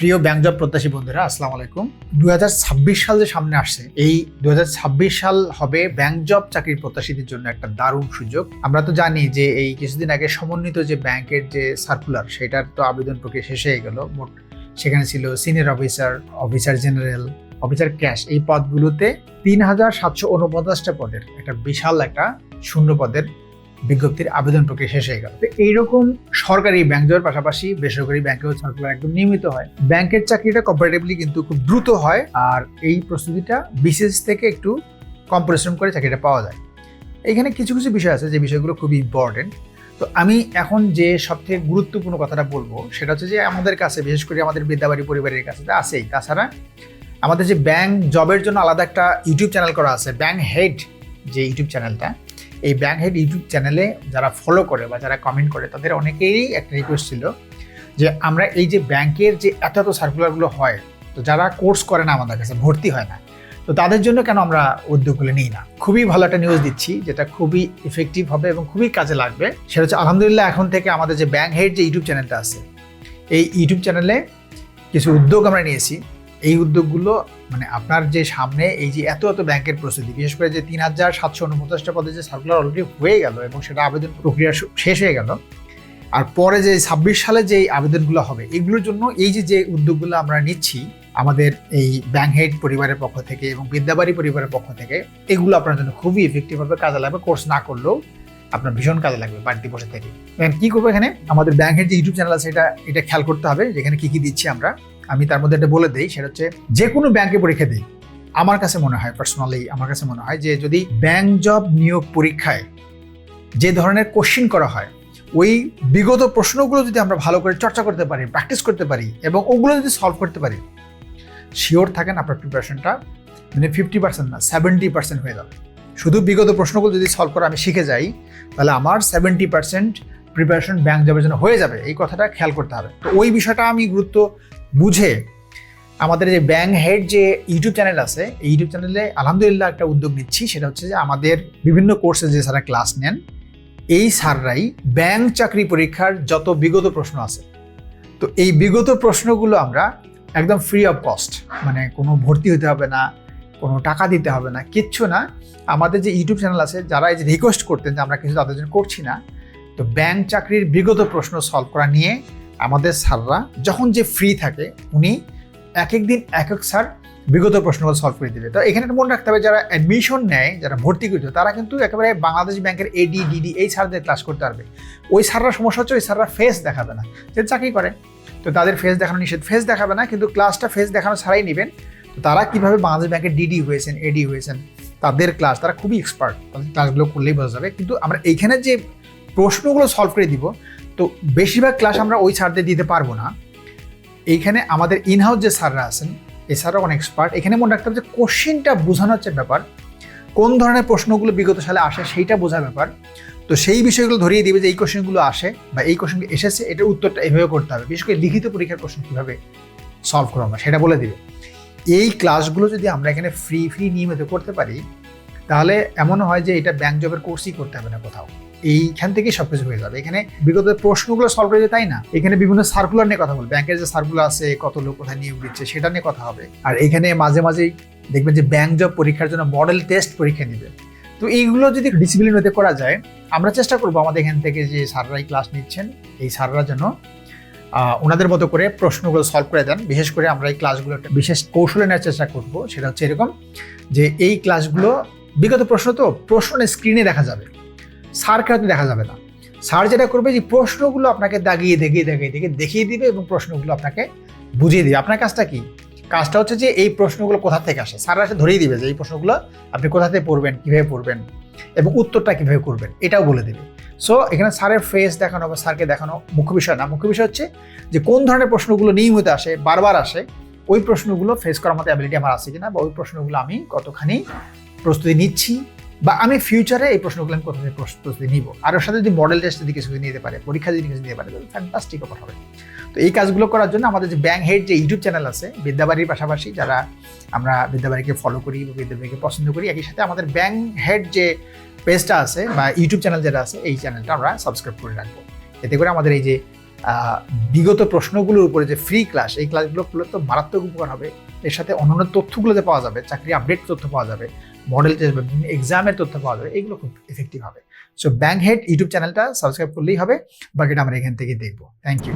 প্রিয় bank job প্রত্যাশী বন্ধুরা, আসসালামু আলাইকুম। দু সাল যে সামনে আসছে, এই দু সাল হবে ব্যাংক জব চাকরির প্রত্যাশীদের জন্য একটা দারুণ সুযোগ। আমরা তো জানি যে এই কিছুদিন আগে সমন্বিত যে ব্যাংকের যে সার্কুলার সেটার তো আবেদন প্রক্রিয়া শেষ হয়ে গেল। মোট সেখানে ছিল senior officer officer general officer cash এই পদগুলোতে তিন হাজার সাতশো উনপঞ্চাশটা পদের, একটা বিশাল একটা শূন্য পদের বিজ্ঞপ্তির আবেদন প্রক্রিয়া শেষ হয়ে গেল। তো এইরকম সরকারি ব্যাংক জবের পাশাপাশি বেসরকারি ব্যাংকেও সার্কুলার একদম নিয়মিত হয়। ব্যাংকের চাকরিটা কম্পারেটিভলি কিন্তু খুব দ্রুত হয় আর এই প্রস্তুতিটা বিশেষ থেকে একটু কম পরিশ্রম করে চাকরিটা পাওয়া যায়। এখানে কিছু কিছু বিষয় আছে যে বিষয়গুলো খুবই ইম্পর্টেন্ট তো আমি এখন যে সবথেকে গুরুত্বপূর্ণ কথাটা বলব সেটা হচ্ছে যে আমাদের কাছে, বিশেষ করে আমাদের বিদ্যাবাড়ি পরিবারের কাছে আছেই তাছাড়া আমাদের যে ব্যাংক জবের জন্য আলাদা একটা ইউটিউব চ্যানেল করা আছে ব্যাংক হেড যে ইউটিউব চ্যানেলটা, এই ব্যাংক হেড ইউটিউব চ্যানেলে যারা ফলো করে বা যারা কমেন্ট করে, তাদের অনেকেরই একটা রিকোয়েস্ট ছিল যে আমরা এই যে ব্যাংকের যে এত এত সার্কুলারগুলো হয়, তো যারা কোর্স করে না আমাদের কাছে, ভর্তি হয় না, তো তাদের জন্য কেন আমরা উদ্যোগগুলো নিই না? খুবই ভালো একটা নিউজ দিচ্ছি, যেটা খুবই ইফেক্টিভ হবে এবং খুবই কাজে লাগবে। সেটা হচ্ছে আলহামদুলিল্লাহ এখন থেকে আমাদের যে ব্যাংক হেড যে ইউটিউব চ্যানেলটা আছে, এই ইউটিউব চ্যানেলে কিছু উদ্যোগ আমরা নিয়েছি। এই উদ্যোগগুলো মানে আপনার যে সামনে এই যে এত এত ব্যাংকের প্রস্তুতি, বিশেষ করে যে তিন হাজার সাতশো উনপঞ্চাশটা পদে যে সার্কুলার অলরেডি হয়ে গেল এবং সেটা আবেদন প্রক্রিয়া শেষ হয়ে গেল, আর পরে যে ছাব্বিশ সালে যে আবেদনগুলো হবে, এগুলোর জন্য এই যে যে উদ্যোগগুলো আমরা নিচ্ছি, আমাদের এই ব্যাংক হেড পরিবারের পক্ষ থেকে এবং বিদ্যাবাড়ি পরিবারের পক্ষ থেকে, এগুলো আপনার জন্য খুবই এফেক্টিভভাবে কাজে লাগবে কোর্স না করলেও আপনার ভীষণ কাজে লাগবে বাড়িতে বসে থেকে। কি করব এখানে? আমাদের ব্যাংকের যে ইউটিউব চ্যানেল আছে, এটা এটা খেয়াল করতে হবে, যেখানে কি কি দিচ্ছি আমরা। আমি তার মধ্যে একটা বলে দিই, সেটা হচ্ছে যে কোনো ব্যাংকে পরীক্ষা দিই। আমার কাছে মনে হয় পার্সোনালি আমার কাছে মনে হয় যে যদি ব্যাংক জব নিয়োগ পরীক্ষায় যে ধরনের কোশ্চিন করা হয়, ওই বিগত প্রশ্নগুলো যদি আমরা ভালো করে চর্চা করতে পারি প্র্যাকটিস করতে পারি এবং ওগুলো যদি সলভ করতে পারি শিওর থাকেন আপনার প্রিপারেশনটা মানে ফিফটি পার্সেন্ট না সেভেন্টি পার্সেন্ট হয়ে যাবে। শুধু বিগত প্রশ্নগুলো যদি সলভ করে আমি শিখে যাই, তাহলে আমার সেভেন্টি পার্সেন্ট প্রিপারেশন ব্যাংক জবের জন্য হয়ে যাবে। এই কথাটা খেয়াল করতে হবে। তো ওই বিষয়টা আমি গুরুত্ব বুঝে আমাদের যে ব্যাংক হেড যে ইউটিউব চ্যানেল আছে, এই ইউটিউব চ্যানেলে আলহামদুলিল্লাহ একটা উদ্যোগ নিচ্ছি, সেটা হচ্ছে যে আমাদের বিভিন্ন কোর্সে যে স্যারা ক্লাস নেন, এই স্যাররাই ব্যাংক চাকরি পরীক্ষার যত বিগত প্রশ্ন আছে, তো এই বিগত প্রশ্নগুলো আমরা একদম ফ্রি অফ কস্ট মানে কোনো ভর্তি হতে হবে না, কোনো টাকা দিতে হবে না, কিচ্ছু না। আমাদের যে ইউটিউব চ্যানেল আছে, যারা এই যে রিকোয়েস্ট করতেন যে আমরা কিছু তাদের জন্য করছি না, তো ব্যাংক চাকরির বিগত প্রশ্ন সলভ করা নিয়ে আমাদের স্যাররা যখন যে ফ্রি থাকে, উনি এক এক দিন এক এক স্যার বিগত প্রশ্নগুলো সলভ করে দিবে। তো এখানে মনে রাখতে হবে, যারা অ্যাডমিশন নেয়, যারা ভর্তি করছে, তারা কিন্তু একেবারে বাংলাদেশ ব্যাংকের এডি ডিডি এই স্যারদের ক্লাস করতে পারবে। ওই স্যাররা সমস্যা হচ্ছে, ওই স্যাররা ফেস দেখাবে না। যে চাকরি করে, তো তাদের ফেস দেখানো নিষেধ। ফেস দেখাবে না, কিন্তু ক্লাসটা ফেস দেখানো ছাড়াই নেবেন। তো তারা কীভাবে বাংলাদেশ ব্যাংকের ডিডি হয়েছেন এডি হয়েছেন, তাদের ক্লাস তারা খুবই এক্সপার্ট তাদের ক্লাসগুলো করলেই বোঝা যাবে। কিন্তু আমরা এইখানে যে প্রশ্নগুলো সলভ করে দিব তো বেশিরভাগ ক্লাস আমরা ওই স্যারদের দিতে পারব না। এইখানে আমাদের ইনহাউস যে স্যাররা আছেন, এই স্যাররা অনেক এক্সপার্ট এখানে মনে রাখতে হবে যে কোশ্চেনটা বোঝানো হচ্ছে ব্যাপার, কোন ধরনের প্রশ্নগুলো বিগত সালে আসে সেইটা বোঝার ব্যাপার। তো সেই বিষয়গুলো ধরিয়ে দিবে যে এই কোশ্চেনগুলো আসে বা এই কোশ্চেনগুলো এসেছে, এটার উত্তরটা এভাবে করতে হবে। বিশেষ করে লিখিত পরীক্ষার কোশ্চেন কীভাবে সলভ করব আমরা, সেটা বলে দিবে। এই ক্লাসগুলো যদি আমরা এখানে ফ্রি ফ্রি নিয়মিত করতে পারি, তাহলে এমন হয় যে এটা ব্যাংক জবের কোর্সই করতে হবে না কোথাও। এইখান থেকেই সব কিছু হয়ে যাবে। এখানে বিগত প্রশ্নগুলো সলভ করে তাই না? এখানে বিভিন্ন সার্কুলার নিয়ে কথা বলবে। ব্যাংকের যে সার্কুলার আছে, কত লোক কোথায় নিয়োগ দিচ্ছে, সেটা নিয়ে কথা হবে। আর এখানে মাঝে মাঝেই দেখবেন যে ব্যাংক জব পরীক্ষার জন্য মডেল টেস্ট পরীক্ষা নেবে। তো এইগুলো যদি ডিসিপ্লিন হতে করা যায়, আমরা চেষ্টা করব আমাদের এখান থেকে যে স্যাররাই ক্লাস নিচ্ছেন, এই স্যাররা যেন ওনাদের মতো করে প্রশ্নগুলো সলভ করে দেন। বিশেষ করে আমরা এই ক্লাসগুলো একটা বিশেষ কৌশলে নেওয়ার চেষ্টা করব। সেটা হচ্ছে এরকম যে, এই ক্লাসগুলো বিগত প্রশ্ন তো, প্রশ্ন স্ক্রিনে দেখা যাবে। স্যারকে হয়তো দেখা যাবে না। স্যার যেটা করবে যে প্রশ্নগুলো আপনাকে দাগিয়ে দেখিয়ে দেখিয়ে দেখিয়ে দেখিয়ে দিবে এবং প্রশ্নগুলো আপনাকে বুঝিয়ে দিবে। আপনার কাজটা কি? কাজটা হচ্ছে যে এই প্রশ্নগুলো কোথা থেকে আসে? স্যার এসে ধরিয়ে দিবে যে এই প্রশ্নগুলো আপনি কোথা থেকে পড়বেন, কীভাবে পড়বেন এবং উত্তরটা কীভাবে করবেন, এটাও বলে দেবে। সো এখানে স্যারের ফেস দেখানো বা স্যারকে দেখানো মুখ্য বিষয় না। মুখ্য বিষয় হচ্ছে যে কোন ধরনের প্রশ্নগুলো নিয়মিত আসে, বারবার আসে, ওই প্রশ্নগুলো ফেস করার মতো অ্যাবিলিটি আমার আছে কিনা বা ওই প্রশ্নগুলো আমি কতখানি প্রস্তুতি নিচ্ছি বা আমি ফিউচারে এই প্রশ্নগুলো আমি কোথা থেকে প্রস্তুতি নিব। আর ওর সাথে যদি মডেল টেস্ট যদি কিছু নিতে পারে, পরীক্ষা যদি কিছু নিতে পারে, তাহলে ফ্যান্টাস্টিক অফার হবে। তো এই কাজগুলো করার জন্য আমাদের যে ব্যাংক হেড যে ইউটিউব চ্যানেল আছে, বিদ্যাবাড়ির পাশাপাশি যারা আমরা বিদ্যাবাড়িকে ফলো করি বা বিদ্যাবাড়িকে পছন্দ করি, একই সাথে আমাদের ব্যাংক হেড যে পেজটা আছে বা ইউটিউব চ্যানেল যেটা আছে, এই চ্যানেলটা আমরা সাবস্ক্রাইব করে রাখব। এতে করে আমাদের এই যে বিগত প্রশ্নগুলোর উপরে যে ফ্রি ক্লাস এই ক্লাসগুলো করলে তো মারাত্মক উপকার হবে। এর সাথে অন্যান্য তথ্যগুলো যে পাওয়া যাবে চাকরি আপডেট তথ্য পাওয়া যাবে। মডেল টেস্ট বা বিভিন্ন এক্সামের তথ্য পাওয়া যাবে, এগুলো খুব এফেক্টিভ হবে। সো ব্যাংক হেড ইউটিউব চ্যানেলটা সাবস্ক্রাইব করলেই হবে, বাকিটা আমরা এখান থেকে দেখব। Thank you